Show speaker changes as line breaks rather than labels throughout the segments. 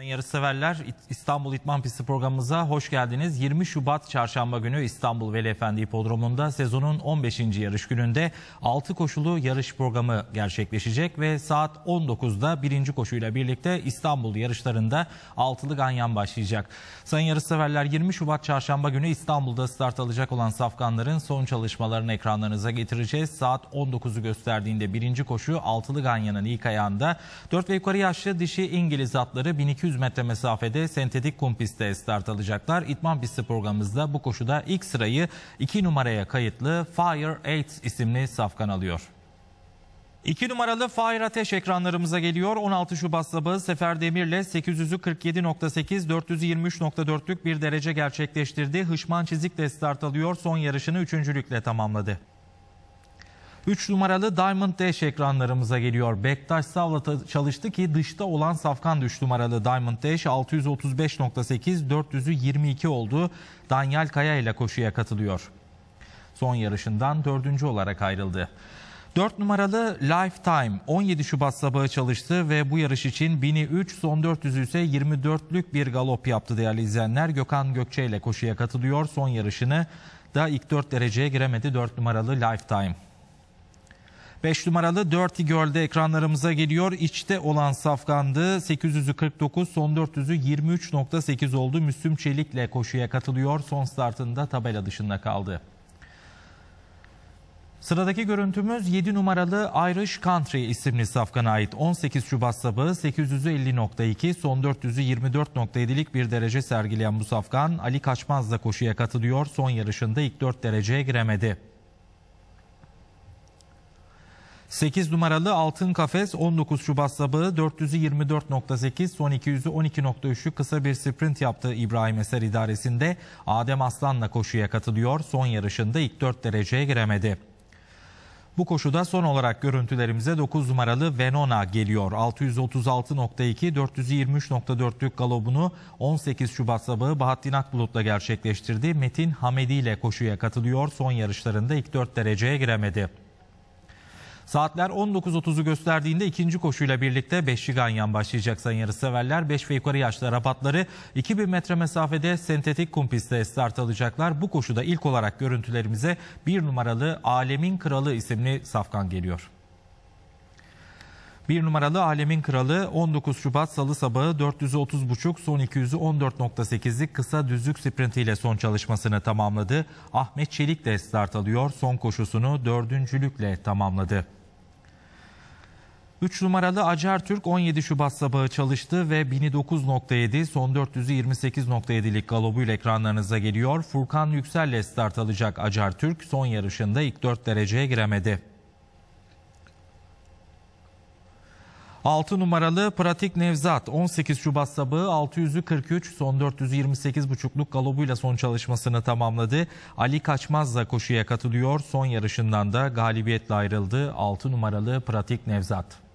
Sayın yarışseverler İstanbul İtman Pisti programımıza hoş geldiniz. 20 Şubat Çarşamba günü İstanbul Veli Efendi sezonun 15. yarış gününde 6 koşulu yarış programı gerçekleşecek ve saat 19'da birinci koşuyla birlikte İstanbul yarışlarında altılı ganyan başlayacak. Sayın yarışseverler 20 Şubat Çarşamba günü İstanbul'da start alacak olan safkanların son çalışmalarını ekranlarınıza getireceğiz. Saat 19'u gösterdiğinde birinci koşu altılı ganyanın ilk ayağında 4 ve yukarı yaşlı dişi İngiliz atları 1200 200 metre mesafede sentetik kum pistte start alacaklar. İtman pisti programımızda bu koşuda ilk sırayı 2 numaraya kayıtlı Fire 8 isimli safkan alıyor. 2 numaralı Fahir Ateş ekranlarımıza geliyor. 16 Şubat sabahı Sefer Demir'le 800'ü 47.8, 423.4'lük bir derece gerçekleştirdi. Hışman Çizik'le start alıyor. Son yarışını üçüncülükle tamamladı. 3 numaralı Diamond Dash ekranlarımıza geliyor. Bektaş Savla çalıştı ki dışta olan Safkan 3 numaralı Diamond Dash 635.8 400'ü 22 oldu. Daniel Kaya ile koşuya katılıyor. Son yarışından dördüncü olarak ayrıldı. 4 numaralı Lifetime 17 Şubat sabahı çalıştı ve bu yarış için 1003 son 400 ise 24'lük bir galop yaptı değerli izleyenler. Gökhan Gökçe ile koşuya katılıyor. Son yarışını da ilk 4 dereceye giremedi 4 numaralı Lifetime. 5 numaralı Dirty Girl'de ekranlarımıza geliyor. İçte olan safkandı. 800'ü 49, son 400'ü 23.8 oldu. Müslüm Çelik'le koşuya katılıyor. Son startında tabela dışında kaldı. Sıradaki görüntümüz 7 numaralı Irish Country isimli safkana ait. 18 Şubat sabahı 850.2 son 400'ü 24.7'lik bir derece sergileyen bu safkan Ali Kaçmaz'la koşuya katılıyor. Son yarışında ilk 4 dereceye giremedi. 8 numaralı Altın Kafes 19 Şubat sabahı 424.8 son 200'ü 12.3'lük kısa bir sprint yaptı İbrahim Eser idaresinde. Adem Aslan'la koşuya katılıyor. Son yarışında ilk 4 dereceye giremedi. Bu koşuda son olarak görüntülerimize 9 numaralı Venona geliyor. 636.2 423.4'lük galobunu 18 Şubat sabahı Bahattin Akbulut'la gerçekleştirdi. Metin Hamedi ile koşuya katılıyor. Son yarışlarında ilk 4 dereceye giremedi. Saatler 19.30'u gösterdiğinde ikinci koşuyla birlikte Beşli Ganyan başlayacak sayın yarışseverler. 5 ve yukarı yaşlı Arapatları 2000 metre mesafede sentetik kum pistte start alacaklar. Bu koşuda ilk olarak görüntülerimize bir numaralı Alemin Kralı isimli safkan geliyor. Bir numaralı Alemin Kralı 19 Şubat Salı sabahı 430.5 son 200'ü 14.8'lik kısa düzlük sprintiyle son çalışmasını tamamladı. Ahmet Çelik de start alıyor. Son koşusunu dördüncülükle tamamladı. 3 numaralı Acar Türk 17 Şubat sabahı çalıştı ve 1009.7 son 400'ü 28.7'lik galobuyla ekranlarınıza geliyor. Furkan Yüksel ile start alacak Acar Türk son yarışında ilk 4 dereceye giremedi. 6 numaralı Pratik Nevzat 18 Şubat sabahı 600'ü 43 son 428.5'luk galobuyla son çalışmasını tamamladı. Ali Kaçmaz'la koşuya katılıyor. Son yarışından da galibiyetle ayrıldı 6 numaralı Pratik Nevzat.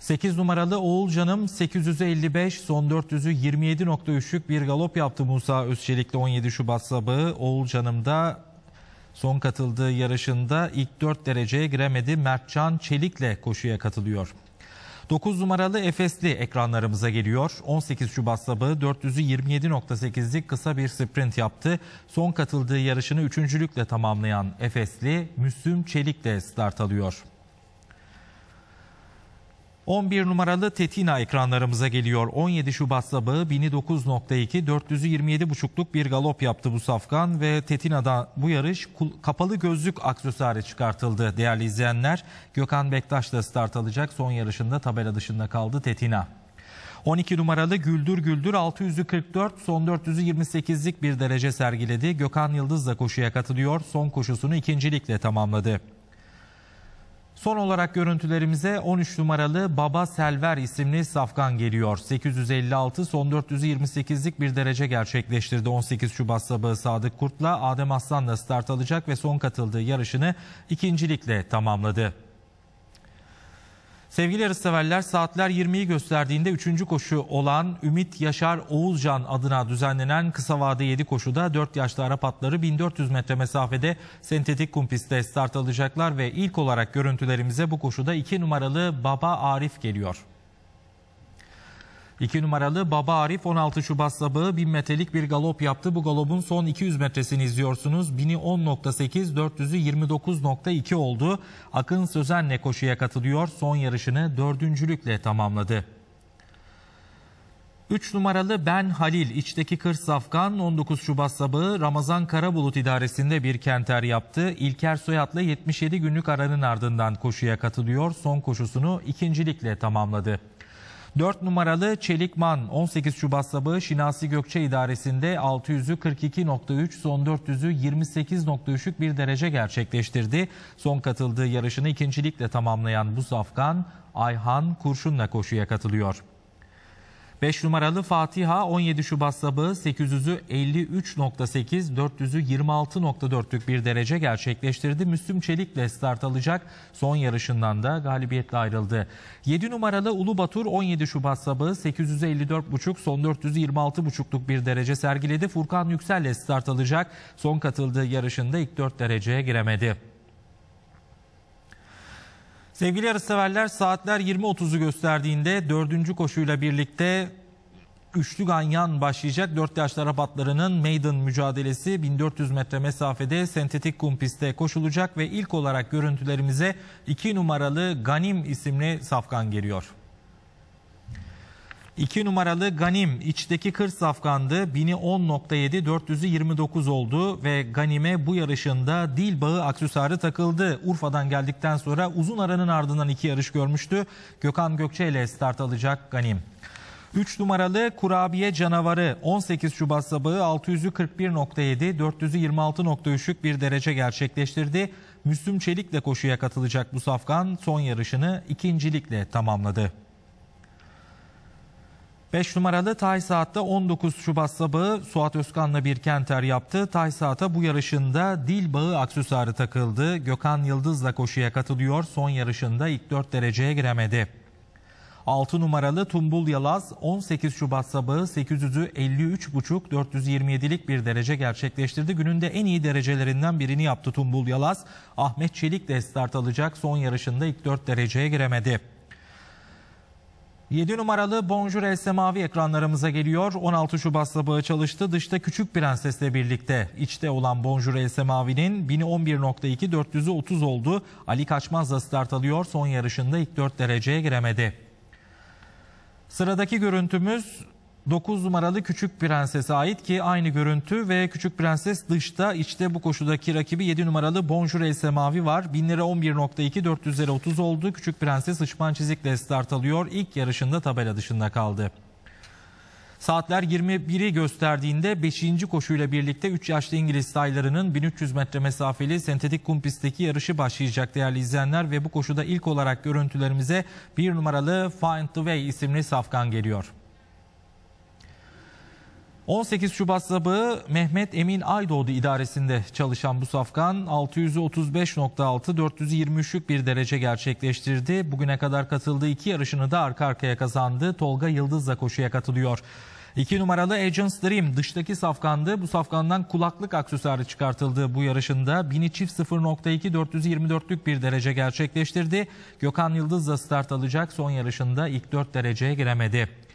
8 numaralı Oğulcanım 855 son 400'ü 27.3'lük bir galop yaptı Musa Özçelik'le 17 Şubat sabahı. Oğulcanım son katıldığı yarışında ilk 4 dereceye giremedi. Mertcan Çelik'le koşuya katılıyor. 9 numaralı Efesli ekranlarımıza geliyor. 18 Şubat sabahı 400'ü 27.8'lik kısa bir sprint yaptı. Son katıldığı yarışını üçüncülükle tamamlayan Efesli Müslüm Çelik'le start alıyor. 11 numaralı Tetina ekranlarımıza geliyor. 17 Şubat sabahı 1009.2 427.5'luk bir galop yaptı bu safkan ve Tetina'da bu yarış kapalı gözlük aksesuarı çıkartıldı değerli izleyenler. Gökhan Bektaş da start alacak. Son yarışında tabela dışında kaldı Tetina. 12 numaralı Güldür Güldür 600'ü 44 son 400'ü 28'lik bir derece sergiledi. Gökhan Yıldız da koşuya katılıyor. Son koşusunu ikincilikle tamamladı. Son olarak görüntülerimize 13 numaralı Baba Selver isimli safkan geliyor. 856 son 428'lik bir derece gerçekleştirdi 18 Şubat sabahı Sadık Kurt'la Adem Aslan'la start alacak ve son katıldığı yarışını ikincilikle tamamladı. Sevgili yarışseverler saatler 20'yi gösterdiğinde 3. koşu olan Ümit Yaşar Oğuzcan adına düzenlenen kısa vade 7 koşuda 4 yaşlı Arap atları 1400 metre mesafede sentetik kum pistte start alacaklar ve ilk olarak görüntülerimize bu koşuda 2 numaralı Baba Arif geliyor. 2 numaralı Baba Arif 16 Şubat sabahı 1000 metrelik bir galop yaptı. Bu galopun son 200 metresini izliyorsunuz. 1000'i 10.8, 400'ü 29.2 oldu. Akın Sözen'le koşuya katılıyor. Son yarışını dördüncülükle tamamladı. 3 numaralı Ben Halil içteki kır safkan 19 Şubat sabahı Ramazan Karabulut idaresinde bir kenter yaptı. İlker Soyat'la 77 günlük aranın ardından koşuya katılıyor. Son koşusunu ikincilikle tamamladı. 4 numaralı Çelikman 18 Şubat sabahı Şinasi Gökçe idaresinde 600'ü 42.3 son 400'ü 28.3'lük bir derece gerçekleştirdi. Son katıldığı yarışını ikincilikle tamamlayan bu safkan Ayhan Kurşun'la koşuya katılıyor. 5 numaralı Fatiha 17 Şubat sabahı 800'ü 53.8, 400'ü 26.4'lük bir derece gerçekleştirdi. Müslüm Çelik'le start alacak. Son yarışından da galibiyetle ayrıldı. 7 numaralı Ulu Batur 17 Şubat sabahı 854.5, son 400'ü 26.5'luk bir derece sergiledi. Furkan Yüksel'le start alacak. Son katıldığı yarışında ilk 4 dereceye giremedi. Sevgili yarışseverler saatler 20.30'u gösterdiğinde dördüncü koşuyla birlikte Üçlü ganyan başlayacak. 4 yaşlı Arap atlarının maiden mücadelesi 1400 metre mesafede sentetik kum pistte koşulacak ve ilk olarak görüntülerimize 2 numaralı Ganim isimli safkan geliyor. 2 numaralı Ganim içteki kır safkandı. 1000'i 10.7 400'ü 29 oldu ve Ganim'e bu yarışında dil bağı aksesuarı takıldı. Urfa'dan geldikten sonra uzun aranın ardından iki yarış görmüştü. Gökhan Gökçe ile start alacak Ganim. 3 numaralı kurabiye canavarı 18 Şubat sabahı 600'ü 41.7 400'ü 26.3'lük bir derece gerçekleştirdi. Müslüm Çelik'le koşuya katılacak bu safkan son yarışını ikincilikle tamamladı. 5 numaralı Tay Saat'ta 19 Şubat sabahı Suat Özkan'la bir kenter yaptı. Tay Saat'a bu yarışında dil bağı aksesuarı takıldı. Gökhan Yıldız'la koşuya katılıyor. Son yarışında ilk 4 dereceye giremedi. 6 numaralı Tumbul Yalaz 18 Şubat sabahı 800'ü 53,5 427'lik bir derece gerçekleştirdi. Gününde en iyi derecelerinden birini yaptı Tumbul Yalaz. Ahmet Çelik de start alacak. Son yarışında ilk 4 dereceye giremedi. 7 numaralı Bonjour El Semavi ekranlarımıza geliyor. 16 Şubat sabahı çalıştı. Dışta Küçük Prenses'le birlikte içte olan Bonjour El Semavi'nin 1000'i 11.2 400'ü 30 oldu. Ali Kaçmaz da start alıyor. Son yarışında ilk 4 dereceye giremedi. Sıradaki görüntümüz 9 numaralı Küçük Prenses'e ait ki aynı görüntü ve Küçük Prenses dışta içte bu koşudaki rakibi 7 numaralı Bonjour El Semavi var. 1000 lira 11.2 400 lira 30 oldu. Küçük Prenses ışman çizikle start alıyor. İlk yarışında tabela dışında kaldı. Saatler 21'i gösterdiğinde 5. koşuyla birlikte 3 yaşlı İngiliz saylarının 1300 metre mesafeli sentetik kum pistteki yarışı başlayacak değerli izleyenler ve bu koşuda ilk olarak görüntülerimize 1 numaralı Find the Way isimli safkan geliyor. 18 Şubat sabahı Mehmet Emin Aydoğdu idaresinde çalışan bu safkan 635.6 423'lük bir derece gerçekleştirdi. Bugüne kadar katıldığı iki yarışını da arka arkaya kazandı. Tolga Yıldız'la koşuya katılıyor. 2 numaralı Agents Dream dıştaki safkandı. Bu safkandan kulaklık aksesuarı çıkartıldı bu yarışında. 1000 çift 0.2 424'lük bir derece gerçekleştirdi. Gökhan Yıldız da start alacak. Son yarışında ilk 4 dereceye giremedi.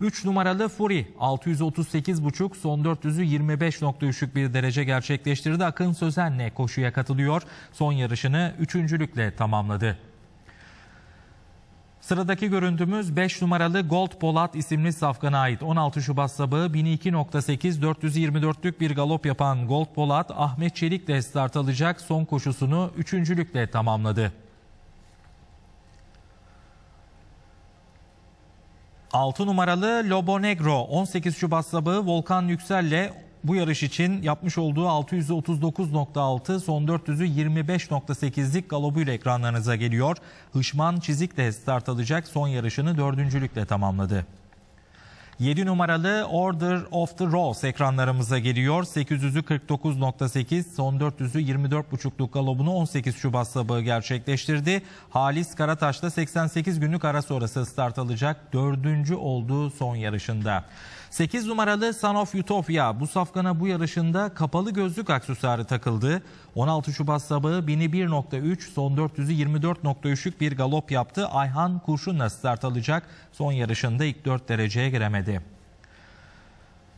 3 numaralı Fury 638.5 son 400'ü 25.3'lük bir derece gerçekleştirdi. Akın Sözen'le koşuya katılıyor. Son yarışını üçüncülükle tamamladı. Sıradaki görüntümüz 5 numaralı Gold Polat isimli safkana ait. 16 Şubat sabahı 1002.8 424'lük bir galop yapan Gold Polat Ahmet Çelik de start alacak. Son koşusunu üçüncülükle tamamladı. 6 numaralı Lobo Negro 18 Şubat sabahı Volkan Yüksel'le bu yarış için yapmış olduğu 639.6 son 400'ü 25.8'lik galobuyla ekranlarınıza geliyor. Hışman Çizik de start alacak son yarışını dördüncülükle tamamladı. 7 numaralı Order of the Rose ekranlarımıza geliyor. 800'ü 49.8, son 400'ü 24.5'luk galobunu 18 Şubat sabahı gerçekleştirdi. Halis Karataş'ta 88 günlük ara sonrası start alacak. Dördüncü olduğu son yarışında. 8 numaralı Son of Utopia bu safkana bu yarışında kapalı gözlük aksesuarı takıldı. 16 Şubat sabahı 1001.3 son 400'ü 24.3'lük bir galop yaptı. Ayhan Kurşun'la start alacak. Son yarışında ilk 4 dereceye giremedi.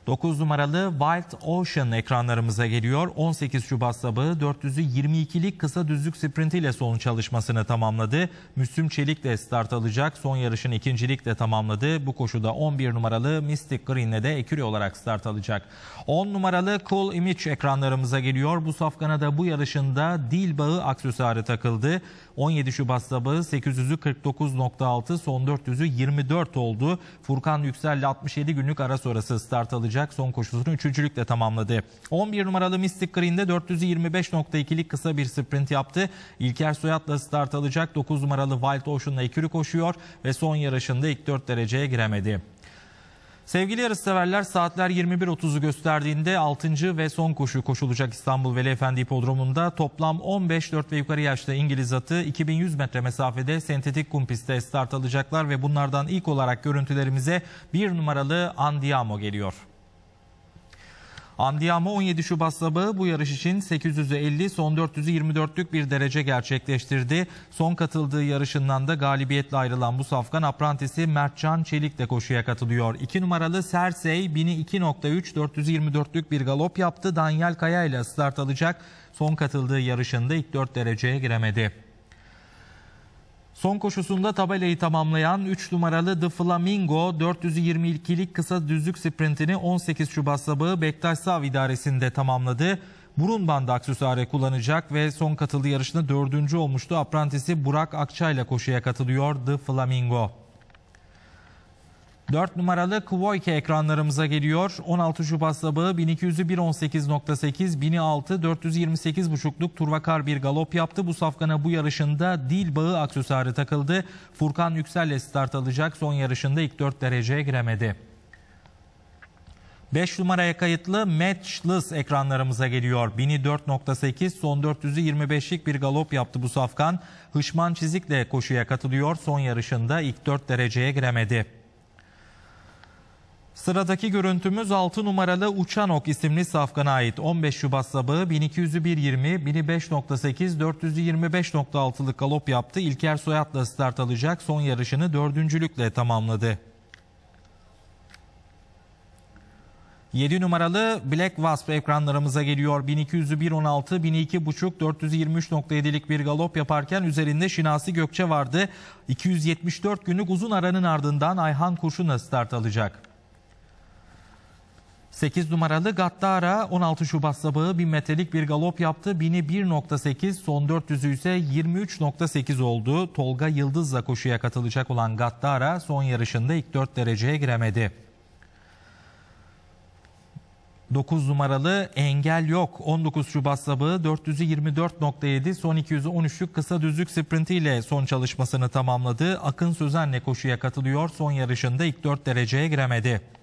9 numaralı Wild Ocean ekranlarımıza geliyor. 18 Şubat sabahı 400'ü 22'lik kısa düzlük sprintiyle son çalışmasını tamamladı. Müslüm Çelik de start alacak. Son yarışın ikincilikle tamamladı. Bu koşuda 11 numaralı Mystic Green'le de ekürü olarak start alacak. 10 numaralı Cool Image ekranlarımıza geliyor. Bu safkana da bu yarışında dil bağı aksesuarı takıldı. 17 Şubat sabahı 800'ü 49.6 son 400'ü 24 oldu. Furkan Yüksel'le 67 günlük ara sonrası start alacak. Son koşusunu üçüncülükle tamamladı. 11 numaralı Mystic Green'de 425.2'lik kısa bir sprint yaptı. İlker Soyat'la start alacak. 9 numaralı Wild Ocean'la ikili koşuyor ve son yarışında ilk 4 dereceye giremedi. Sevgili yarışseverler saatler 21.30'u gösterdiğinde 6. ve son koşu koşulacak İstanbul Veli Efendi Hipodromu'nda toplam 15 4 ve yukarı yaşta İngiliz atı 2100 metre mesafede sentetik kum pistte start alacaklar ve bunlardan ilk olarak görüntülerimize bir numaralı Andiamo geliyor. Andiamo 17 Şubat sabahı bu yarış için 850 son 424'lük bir derece gerçekleştirdi. Son katıldığı yarışından da galibiyetle ayrılan bu safkan aprantisi Mertcan Çelik de koşuya katılıyor. 2 numaralı Sersey 1002.3 424'lük bir galop yaptı. Daniel Kaya ile start alacak. Son katıldığı yarışında ilk 4 dereceye giremedi. Son koşusunda tabelayı tamamlayan 3 numaralı The Flamingo 422'lik kısa düzlük sprintini 18 Şubat sabahı Bektaş Sav idaresinde tamamladı. Burun bandı aksesuarı kullanacak ve son katıldığı yarışında dördüncü olmuştu. Aprantisi Burak Akça ile koşuya katılıyor The Flamingo. 4 numaralı Kvoyke ekranlarımıza geliyor. 16 Şubat sabahı 1200'ü 1.18.8, 1006 428.5'luk Turvakar bir galop yaptı. Bu safkana bu yarışında dil bağı aksesuarı takıldı. Furkan Yüksel ile start alacak. Son yarışında ilk 4 dereceye giremedi. 5 numaraya kayıtlı Matchless ekranlarımıza geliyor. 1004.8 son 400'ü 25'lik bir galop yaptı bu safkan. Hışman Çizik'le koşuya katılıyor. Son yarışında ilk 4 dereceye giremedi. Sıradaki görüntümüz 6 numaralı Uçanok isimli safkana ait. 15 Şubat sabahı 1200'ü 1.20, 1005.8, 425.6'lık galop yaptı. İlker Soyat'la start alacak. Son yarışını dördüncülükle tamamladı. 7 numaralı Black Wasp ekranlarımıza geliyor. 1200'ü 1.16, 1002.5, 423.7'lik bir galop yaparken üzerinde Şinasi Gökçe vardı. 274 günlük uzun aranın ardından Ayhan Kurşun'la start alacak. 8 numaralı Gattara 16 Şubat sabahı 1000 metrelik bir galop yaptı. Bini 1.8 son 400'ü ise 23.8 oldu. Tolga Yıldız'la koşuya katılacak olan Gattara son yarışında ilk 4 dereceye giremedi. 9 numaralı Engel Yok 19 Şubat sabahı 400'ü 24.7 son 200'ü 13'lük kısa düzlük sprintiyle son çalışmasını tamamladı. Akın Sözen'le koşuya katılıyor. Son yarışında ilk 4 dereceye giremedi.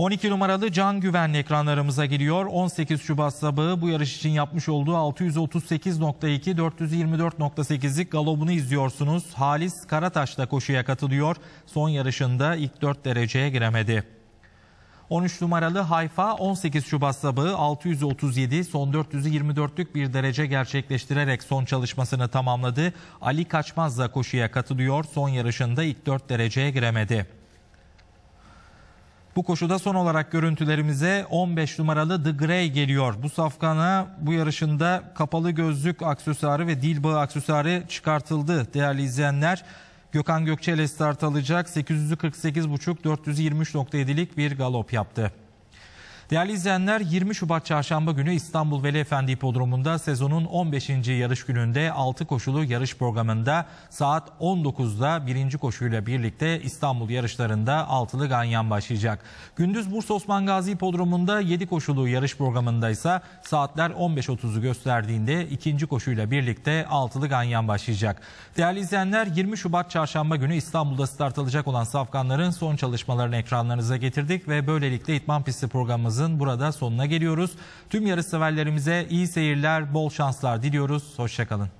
12 numaralı Can Güvenli ekranlarımıza giriyor. 18 Şubat sabahı bu yarış için yapmış olduğu 638.2 424.8'lik galobunu izliyorsunuz. Halis Karataş da koşuya katılıyor. Son yarışında ilk 4 dereceye giremedi. 13 numaralı Hayfa 18 Şubat sabahı 637 son 424'lük bir derece gerçekleştirerek son çalışmasını tamamladı. Ali Kaçmaz da koşuya katılıyor. Son yarışında ilk 4 dereceye giremedi. Bu koşuda son olarak görüntülerimize 15 numaralı The Grey geliyor. Bu safkana bu yarışında kapalı gözlük aksesuarı ve dil bağı aksesuarı çıkartıldı değerli izleyenler. Gökhan Gökçe ile start alacak 848.5 423.7'lik bir galop yaptı. Değerli izleyenler 20 Şubat Çarşamba günü İstanbul Veli Efendi Hipodromu'nda sezonun 15. yarış gününde 6 koşulu yarış programında saat 19'da birinci koşuyla birlikte İstanbul yarışlarında altılı ganyan başlayacak. Gündüz Bursa Osman Gazi Hipodromu'nda 7 koşulu yarış programında ise saatler 15.30'u gösterdiğinde ikinci koşuyla birlikte altılı ganyan başlayacak. Değerli izleyenler 20 Şubat Çarşamba günü İstanbul'da start alacak olan safkanların son çalışmalarını ekranlarınıza getirdik ve böylelikle İtman Pisti programımızın burada sonuna geliyoruz. Tüm yarış severlerimize iyi seyirler, bol şanslar diliyoruz. Hoşçakalın.